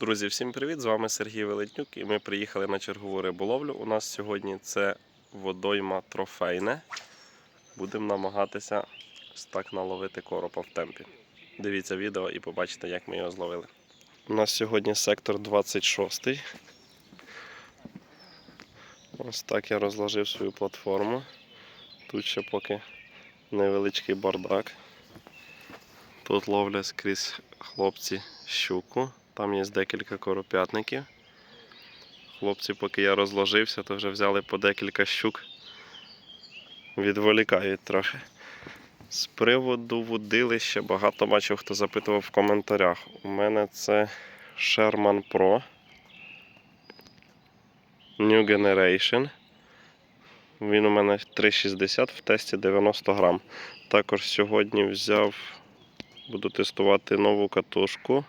Друзі, всім привіт! З вами Сергій Велетнюк і ми приїхали на чергову риболовлю. У нас сьогодні це водойма трофейне. Будемо намагатися так наловити коропа в темпі. Дивіться відео і побачите, як ми його зловили. У нас сьогодні сектор 26. Ось так я розложив свою платформу. Тут ще поки невеличкий бардак. Тут ловлять скрізь хлопці щуку. Там є декілька коропятників. Хлопці, поки я розложився, то вже взяли по декілька щук. Відволікають трохи. З приводу водилища багато бачив, хто запитував в коментарях. У мене це Sherman Pro New Generation. Він у мене 3,60 в тесті 90 грам. Також сьогодні взяв, буду тестувати нову катушку.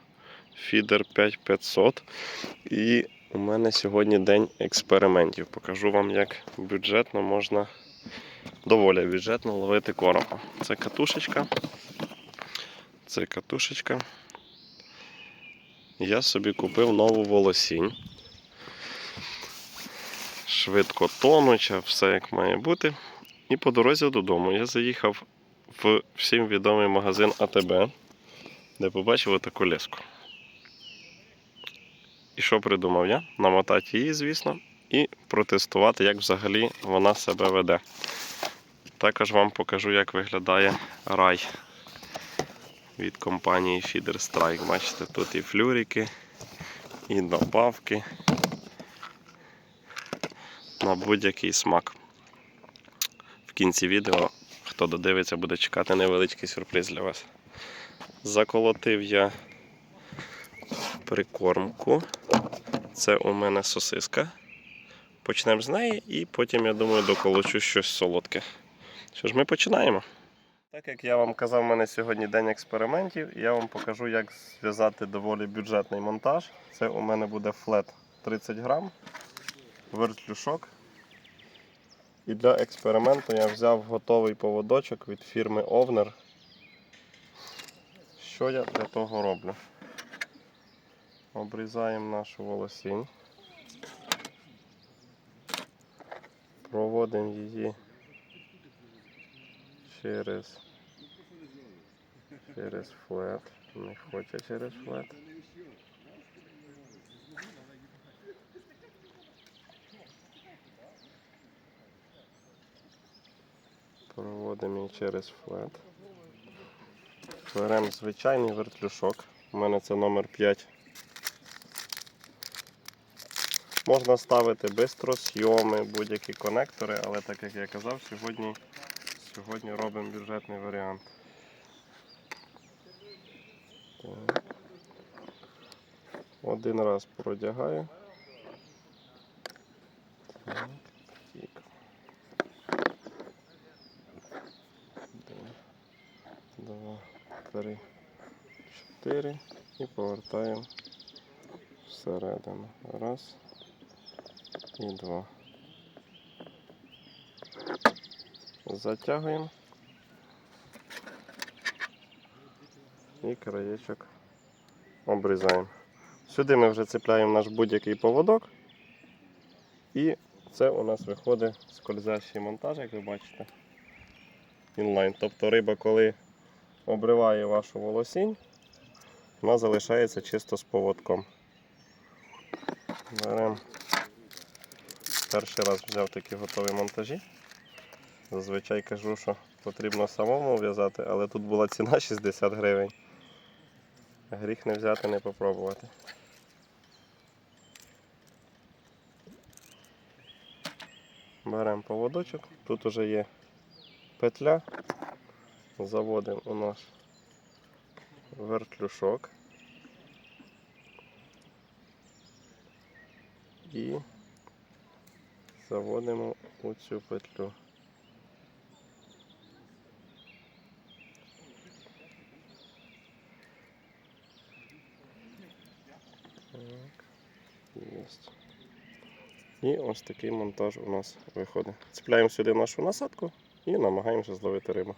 Фідер 5500. І у мене сьогодні день експериментів. Покажу вам, як бюджетно можна, доволі бюджетно ловити коропа. Це катушечка. Це катушечка. Я собі купив нову волосінь. Швидко тонуча, все як має бути. І по дорозі додому я заїхав в всім відомий магазин АТБ, де побачив таку леску. І що придумав я? Намотати її, звісно, і протестувати, як взагалі вона себе веде. Також вам покажу, як виглядає рай від компанії Feeder Strike. Бачите, тут і флюрики, і добавки на будь-який смак. В кінці відео, хто додивиться, буде чекати невеличкий сюрприз для вас. Заколотив я прикормку. Це у мене сосиска. Почнемо з неї і потім, я думаю, доколочу щось солодке. Що ж, ми починаємо. Так як я вам казав, у мене сьогодні день експериментів, я вам покажу, як зв'язати доволі бюджетний монтаж. Це у мене буде флет 30 грам, вертлюшок. І для експерименту я взяв готовий поводочок від фірми Овнер. Що я для того роблю? Обрізаємо нашу волосінь. Проводимо її через, через флет. Не хоче через флет. Проводимо її через флет. Беремо звичайний вертлюшок. У мене це номер 5 Можна ставити бистросйоми, будь-які конектори, але так як я казав, сьогодні, сьогодні робимо бюджетний варіант. Так. Один раз продягаю. Два, три, чотири і повертаємо всередину. Раз і два. Затягуємо і краєчок обрізаємо. Сюди ми вже цепляємо наш будь-який поводок. І це у нас виходить скользящий монтаж, як ви бачите. Інлайн. Тобто риба, коли обриває вашу волосінь, вона залишається чисто з поводком. Беремо Перший раз взяв такі готові монтажі. Зазвичай кажу, що потрібно самому в'язати, але тут була ціна 60 гривень. Гріх не взяти, не попробувати. Беремо поводочок, тут вже є петля, заводимо у наш вертлюшок і заводимо у цю петлю. Так. І ось такий монтаж у нас виходить. Цепляємо сюди нашу насадку і намагаємося зловити рибу.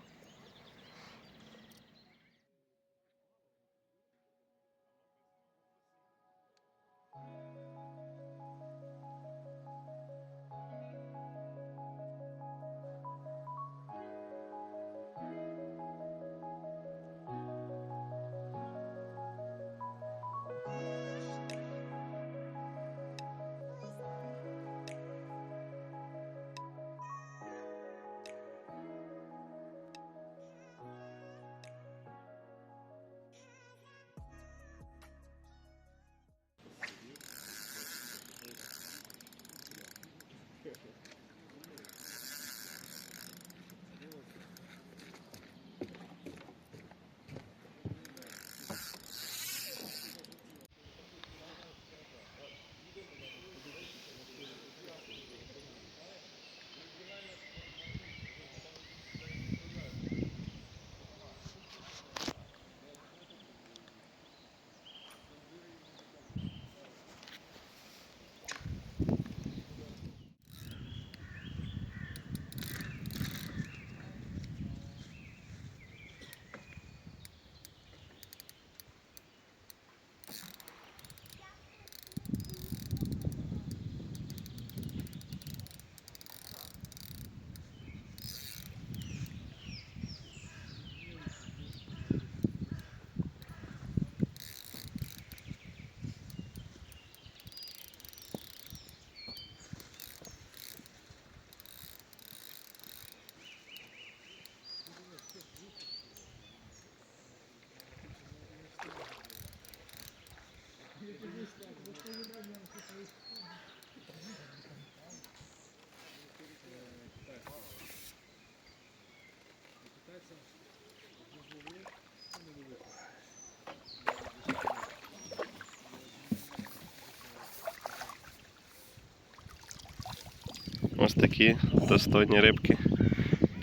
Ось такі достойні рибки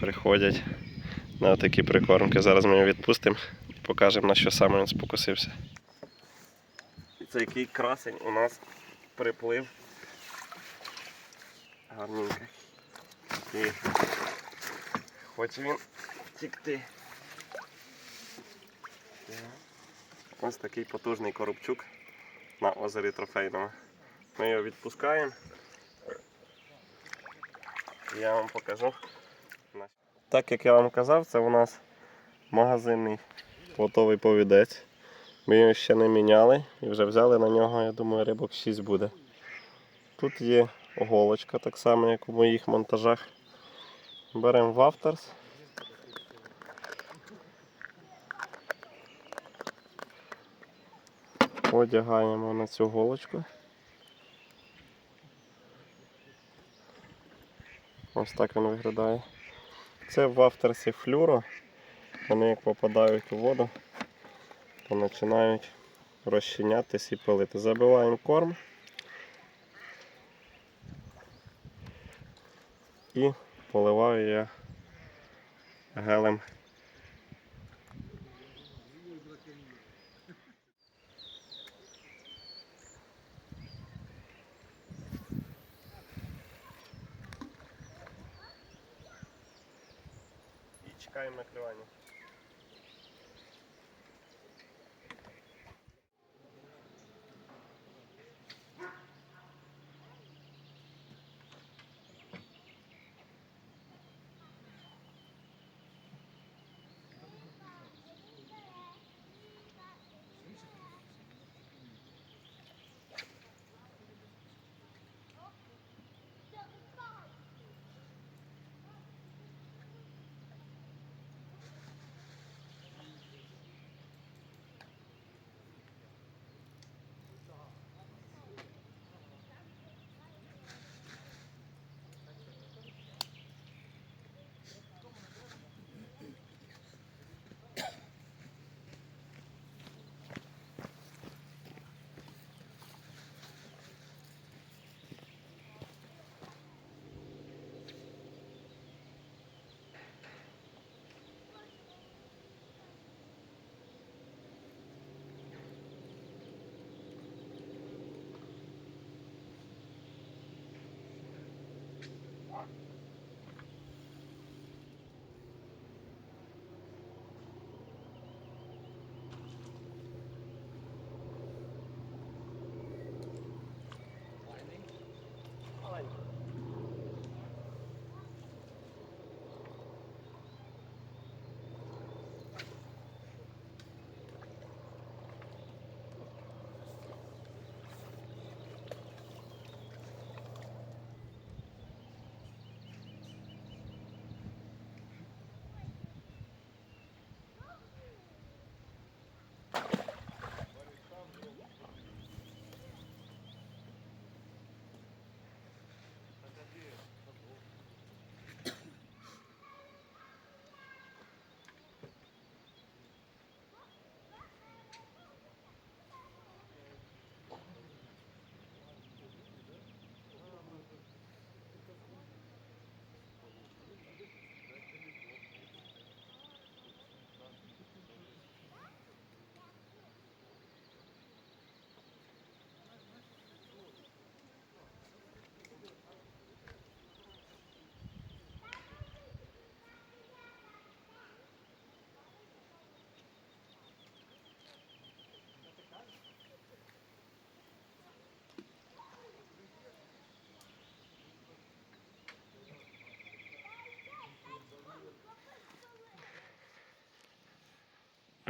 приходять на такі прикормки. Зараз ми його відпустимо і покажемо, на що саме він спокусився. Це який красень у нас приплив. Гарненько. І хоче він втікти. Ось такий потужний коробчук на озері трофейному. Ми його відпускаємо. Я вам покажу. Так як я вам казав, це у нас магазинний готовий повідець. Ми його ще не міняли і вже взяли на нього, я думаю, рибок 6 буде. Тут є оголочка, так само, як у моїх монтажах. Беремо вафтерс. Одягаємо на цю голочку. Ось так він виглядає. Це в авторсі флюро. Вони як попадають у воду, то починають розчинятись і пилити. Забиваємо корм і поливаю я гелем. Чекаємо клювання.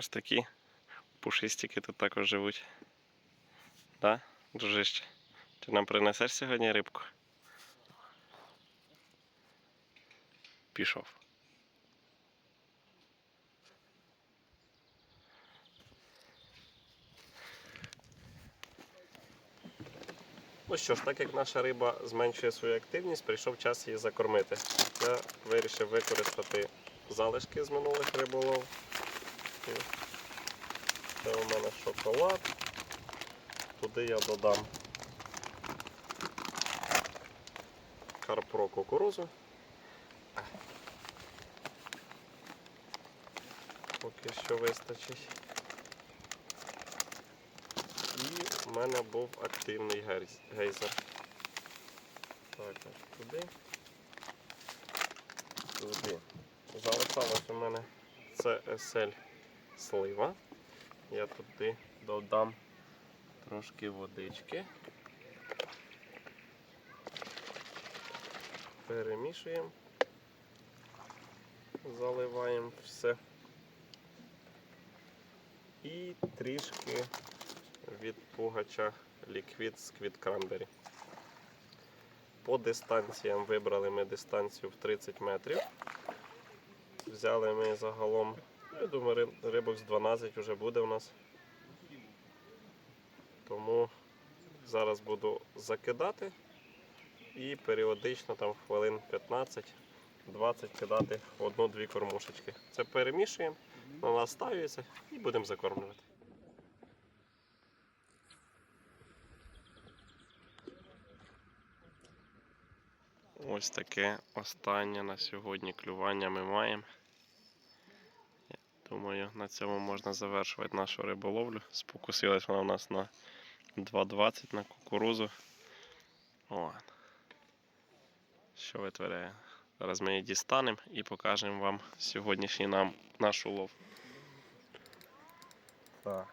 Ось такі пушистики тут також живуть. Да, дружище? Ти нам принесеш сьогодні рибку? Пішов. Ну що ж, так як наша риба зменшує свою активність, прийшов час її закормити. Я вирішив використати залишки з минулих риболов. Це у мене шоколад. Туди я додам Карпро кукурузу. Поки що вистачить. І в мене був активний гейзер. Так, туди. Туди. Залишалось у мене CSL слива. Я туди додам трошки водички. Перемішуємо. Заливаємо все. І трішки від пугача ліквід з квіт кранбері. По дистанціям вибрали ми дистанцію в 30 метрів. Взяли ми загалом, я думаю, риб- рибок з 12 вже буде у нас. Тому зараз буду закидати і періодично там хвилин 15-20 кидати одну-дві кормушечки. Це перемішуємо, на нас ставиться і будемо закормлювати. Ось таке останнє на сьогодні клювання ми маємо. Думаю, на цьому можна завершувати нашу риболовлю. Спокусилась вона у нас на 2,20 на кукурузу. О. Що витворяє? Зараз ми її дістанемо і покажемо вам сьогоднішній нам наш улов. Так.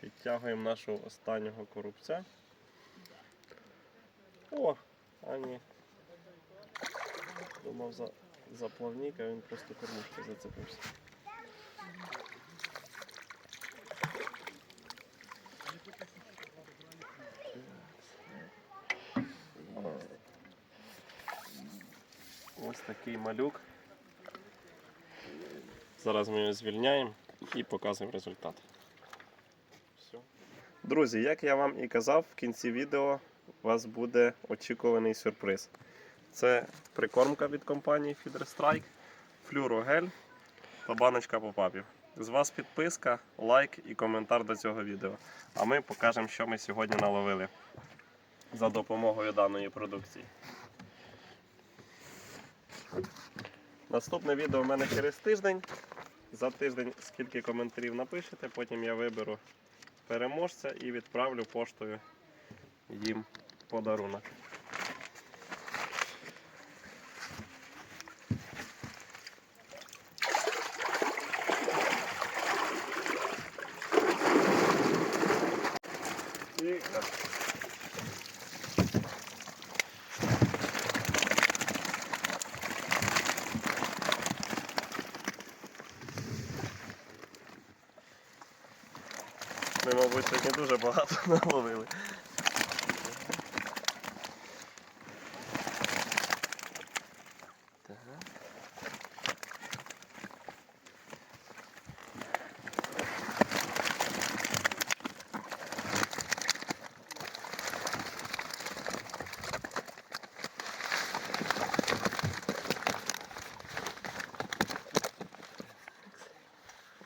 Підтягуємо нашого останнього коробця. О, а ні. Думав за, за плавник, а він просто кормушки зацепився. Ось такий малюк. Зараз ми його звільняємо і показуємо результат. Все. Друзі, як я вам і казав, в кінці відео у вас буде очікуваний сюрприз. Це прикормка від компанії Feeder Strike, флюрогель та баночка попапів. З вас підписка, лайк і коментар до цього відео. А ми покажемо, що ми сьогодні наловили за допомогою даної продукції. Наступне відео в мене через тиждень. За тиждень скільки коментарів напишете, потім я виберу переможця і відправлю поштою їм подарунок. Ми, сьогодні дуже багато наловили.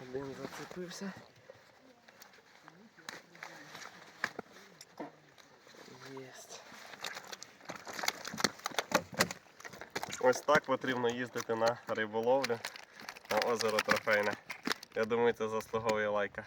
Один зацепився. Ось так потрібно їздити на риболовлю на озеро Трофейне. Я думаю, це заслуговує лайка.